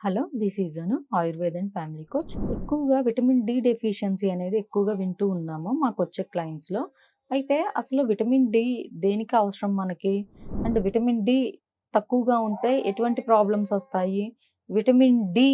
Hello this season Ayurveda and family coach. ఎక్కువగా vitamin D deficiency అనేది ఎక్కువగా వింటూ ఉన్నాము మాకు వచ్చే క్లయింట్స్లో. అయితే అసలు విటమిన్ డి దేనికి అవసరం మనకి? అండ్ విటమిన్ డి తక్కువగా ఉంటే ఎటువంటి ప్రాబ్లమ్స్ వస్తాయి? విటమిన్ డి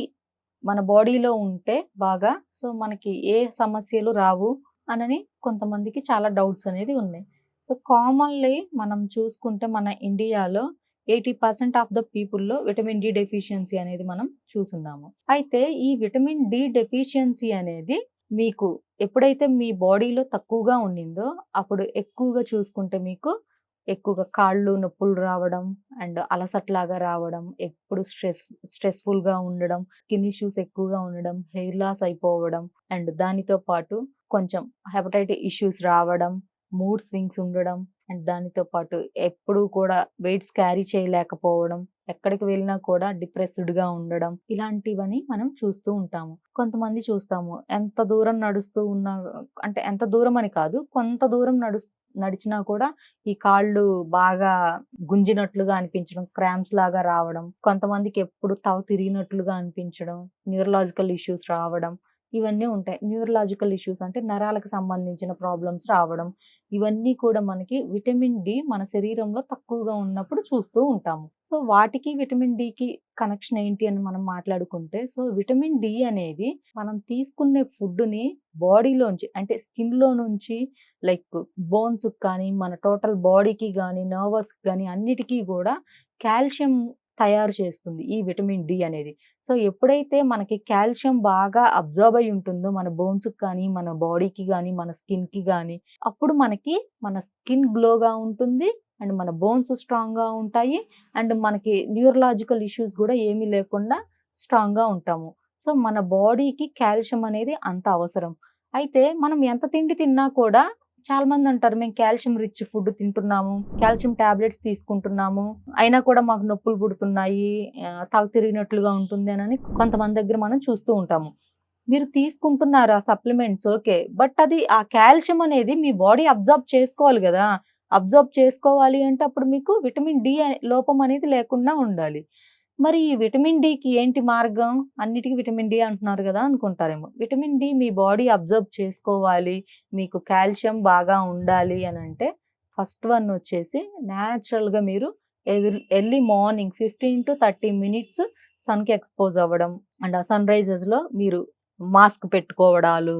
మన బాడీలో ఉంటే బాగా? సో మనకి ఏ సమస్యలు రావు? అనని కొంతమందికి చాలా డౌట్స్ అనేది ఉన్నాయి. సో కామన్లీ మనం చూసుకుంటే మన ఇండియాలో ఎయిటీ పర్సెంట్ ఆఫ్ ద పీపుల్లో విటమిన్ డి డెఫిషియన్సీ అనేది మనం చూసున్నాము. అయితే ఈ విటమిన్ డి డెఫిషియన్సీ అనేది మీకు ఎప్పుడైతే మీ బాడీలో తక్కువగా ఉండిందో అప్పుడు ఎక్కువగా చూసుకుంటే మీకు ఎక్కువగా కాళ్ళు నొప్పులు రావడం అండ్ అలసట్లాగా రావడం ఎప్పుడు స్ట్రెస్ స్ట్రెస్ఫుల్గా ఉండడం స్కిన్ ఇష్యూస్ ఎక్కువగా ఉండడం హెయిర్ లాస్ అయిపోవడం అండ్ దానితో పాటు కొంచెం హెపటైటిస్ ఇష్యూస్ రావడం మూడ్ స్వింగ్స్ ఉండడం అండ్ దానితో పాటు ఎప్పుడూ కూడా వెయిట్స్ క్యారీ చేయలేకపోవడం ఎక్కడికి వెళ్ళినా కూడా డిప్రెస్డ్గా ఉండడం ఇలాంటివని మనం చూస్తూ ఉంటాము. కొంతమంది చూస్తాము ఎంత దూరం నడుస్తూ ఉన్నా అంటే ఎంత దూరం అని కాదు కొంత దూరం నడు నడిచినా కూడా ఈ కాళ్ళు బాగా గుంజినట్లుగా అనిపించడం క్రామ్స్ లాగా రావడం కొంతమందికి ఎప్పుడు తవ తిరిగినట్లుగా అనిపించడం న్యూరలాజికల్ ఇష్యూస్ రావడం ఇవన్నీ ఉంటాయి. న్యూరలాజికల్ ఇష్యూస్ అంటే నరాలకు సంబంధించిన ప్రాబ్లమ్స్ రావడం ఇవన్నీ కూడా మనకి విటమిన్ డి మన శరీరంలో తక్కువగా ఉన్నప్పుడు చూస్తూ ఉంటాము. సో వాటికి విటమిన్ డికి కనెక్షన్ ఏంటి అని మనం మాట్లాడుకుంటే సో విటమిన్ డి అనేది మనం తీసుకునే ఫుడ్ని బాడీలోంచి అంటే స్కిన్లో నుంచి లైక్ బోన్స్ కానీ మన టోటల్ బాడీకి కానీ నర్వస్ కానీ అన్నిటికీ కూడా కాల్షియం తయారు చేస్తుంది ఈ విటమిన్ డి అనేది. సో ఎప్పుడైతే మనకి కాల్షియం బాగా అబ్జర్వ్ అయి ఉంటుందో మన బోన్స్కి కానీ మన బాడీకి కానీ మన స్కిన్కి కానీ అప్పుడు మనకి మన స్కిన్ గ్లోగా ఉంటుంది అండ్ మన బోన్స్ స్ట్రాంగ్గా ఉంటాయి అండ్ మనకి న్యూరలాజికల్ ఇష్యూస్ కూడా ఏమీ లేకుండా స్ట్రాంగ్గా ఉంటాము. సో మన బాడీకి కాల్షియం అనేది అంత అవసరం. అయితే మనం ఎంత తిండి తిన్నా కూడా చాలా మంది అంటారు మేము కాల్షియం రిచ్ ఫుడ్ తింటున్నాము కాల్షియం టాబ్లెట్స్ తీసుకుంటున్నాము అయినా కూడా మాకు నొప్పులు పుడుతున్నాయి ఆ, తాగు తిరిగినట్లుగా ఉంటుంది అని కొంతమంది దగ్గర మనం చూస్తూ ఉంటాము. మీరు తీసుకుంటున్నారు ఆ సప్లిమెంట్స్? ఓకే. బట్ అది ఆ కాల్షియం అనేది మీ బాడీ అబ్జర్బ్ చేసుకోవాలి కదా. అబ్జర్బ్ చేసుకోవాలి అంటే అప్పుడు మీకు విటమిన్ డి లోపం అనేది లేకుండా ఉండాలి. మరి ఈ విటమిన్ డికి ఏంటి మార్గం? అన్నిటికీ విటమిన్ డి అంటున్నారు కదా అనుకుంటారేమో. విటమిన్ డి మీ బాడీ అబ్జర్వ్ చేసుకోవాలి మీకు కాల్షియం బాగా ఉండాలి అని అంటే ఫస్ట్ వన్ వచ్చేసి న్యాచురల్గా మీరు early morning fifteen to thirty minutes సన్కి expose అవ్వడం. అండ్ ఆ సన్ రైజెస్లో మీరు మాస్క్ పెట్టుకోవడాలు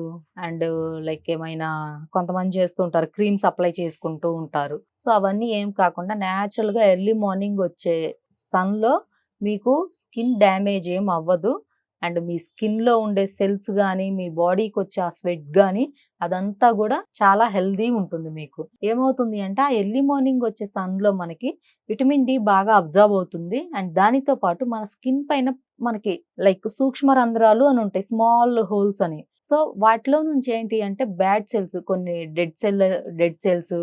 అండ్ లైక్ ఏమైనా కొంతమంది చేస్తూ ఉంటారు క్రీమ్స్ అప్లై చేసుకుంటూ ఉంటారు. సో అవన్నీ ఏం కాకుండా న్యాచురల్గా ఎర్లీ మార్నింగ్ వచ్చే సన్లో మీకు స్కిన్ డ్యామేజ్ ఏం అవ్వదు. అండ్ మీ స్కిన్లో ఉండే సెల్స్ కానీ మీ బాడీకి వచ్చే ఆ స్వెట్ కానీ అదంతా కూడా చాలా హెల్దీ ఉంటుంది మీకు. ఏమవుతుంది అంటే ఆ ఎర్లీ మార్నింగ్ వచ్చే సన్లో మనకి విటమిన్ డి బాగా అబ్జర్వ్ అవుతుంది. అండ్ దానితో పాటు మన స్కిన్ పైన మనకి లైక్ సూక్ష్మ రంధ్రాలు అని ఉంటాయి స్మాల్ హోల్స్ అని. సో వాటిలో నుంచి ఏంటి అంటే బ్యాడ్ సెల్స్ కొన్ని డెడ్ సెల్ డెడ్ సెల్స్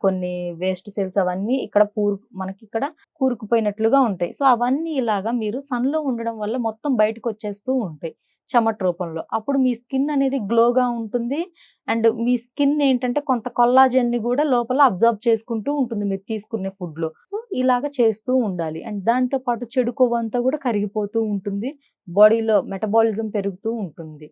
కొన్ని వేస్ట్ సెల్స్ అవన్నీ ఇక్కడ పూరు మనకి ఇక్కడ కూరుకుపోయినట్లుగా ఉంటాయి. సో అవన్నీ ఇలాగా మీరు సన్లో ఉండడం వల్ల మొత్తం బయటకు వచ్చేస్తూ ఉంటాయి చెమట రూపంలో. అప్పుడు మీ స్కిన్ అనేది గ్లోగా ఉంటుంది. అండ్ మీ స్కిన్ ఏంటంటే కొంత కొల్లాజన్ని కూడా లోపల అబ్జర్వ్ చేసుకుంటూ ఉంటుంది మీరు తీసుకునే ఫుడ్లో. సో ఇలాగ చేస్తూ ఉండాలి. అండ్ దాంతో పాటు చెడు కొవ్వంతా కూడా కరిగిపోతూ ఉంటుంది. బాడీలో మెటబాలిజం పెరుగుతూ ఉంటుంది.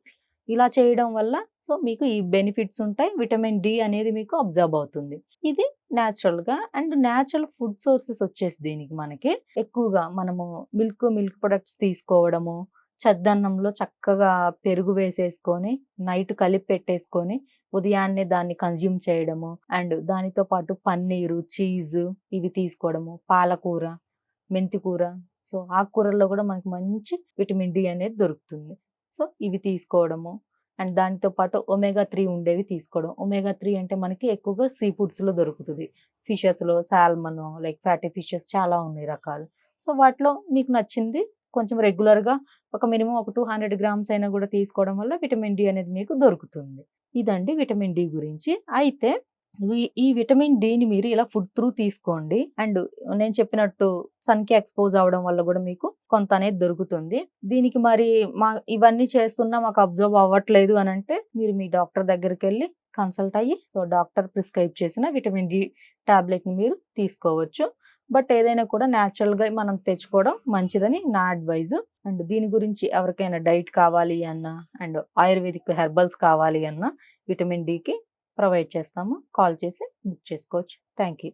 ఇలా చేయడం వల్ల సో మీకు ఈ బెనిఫిట్స్ ఉంటాయి. విటమిన్ డి అనేది మీకు అబ్జర్వ్ అవుతుంది. ఇది న్యాచురల్గా అండ్ న్యాచురల్ ఫుడ్ సోర్సెస్ వచ్చేసి దీనికి మనకి. ఎక్కువగా మనము మిల్క్ మిల్క్ ప్రొడక్ట్స్ తీసుకోవడము చద్దన్నంలో చక్కగా పెరుగు వేసేసుకొని నైట్ కలిపి పెట్టేసుకొని ఉదయాన్నే దాన్ని కన్జ్యూమ్ చేయడము అండ్ దానితో పాటు పన్నీరు చీజ్ ఇవి తీసుకోవడము. పాలకూర మెంతికూర. సో ఆకుకూరల్లో కూడా మనకి మంచి విటమిన్ డి అనేది దొరుకుతుంది. సో ఇవి తీసుకోవడము. అండ్ దానితో పాటు ఒమేగా త్రీ ఉండేవి తీసుకోవడం. ఒమేగా త్రీ అంటే మనకి ఎక్కువగా సీ ఫుడ్స్లో దొరుకుతుంది. ఫిషెస్లో సాల్మన్ లైక్ ఫ్యాటీ ఫిషెస్ చాలా ఉన్నాయి రకాలు. సో వాటిలో మీకు నచ్చింది కొంచెం రెగ్యులర్గా ఒక మినిమం ఒక టూ హండ్రెడ్ గ్రామ్స్ అయినా కూడా తీసుకోవడం వల్ల విటమిన్ డి అనేది మీకు దొరుకుతుంది. ఇదండి విటమిన్ డి గురించి. అయితే ఈ- విటమిన్ డిని మీరు ఇలా ఫుడ్ త్రూ తీసుకోండి. అండ్ నేను చెప్పినట్టు సన్కి ఎక్స్పోజ్ అవడం వల్ల కూడా మీకు కొంత అనేది దొరుకుతుంది. దీనికి మరి మా ఇవన్నీ చేస్తున్నా మాకు అబ్జర్వ్ అవ్వట్లేదు అని అంటే మీరు మీ డాక్టర్ దగ్గరికి వెళ్ళి కన్సల్ట్ అయ్యి సో డాక్టర్ ప్రిస్క్రైబ్ చేసిన విటమిన్ డి టాబ్లెట్ని మీరు తీసుకోవచ్చు. బట్ ఏదైనా కూడా న్యాచురల్‌గా మనం తెచ్చుకోవడం మంచిదని నా అడ్వైజ్. అండ్ దీని గురించి ఎవరికైనా డైట్ కావాలి అన్నా, అండ్ ఆయుర్వేదిక్ హెర్బల్స్ కావాలి అన్నా విటమిన్ డికి ప్రొవైడ్ చేస్తాము. కాల్ చేసి బుక్ చేసుకోవచ్చు. Thank you.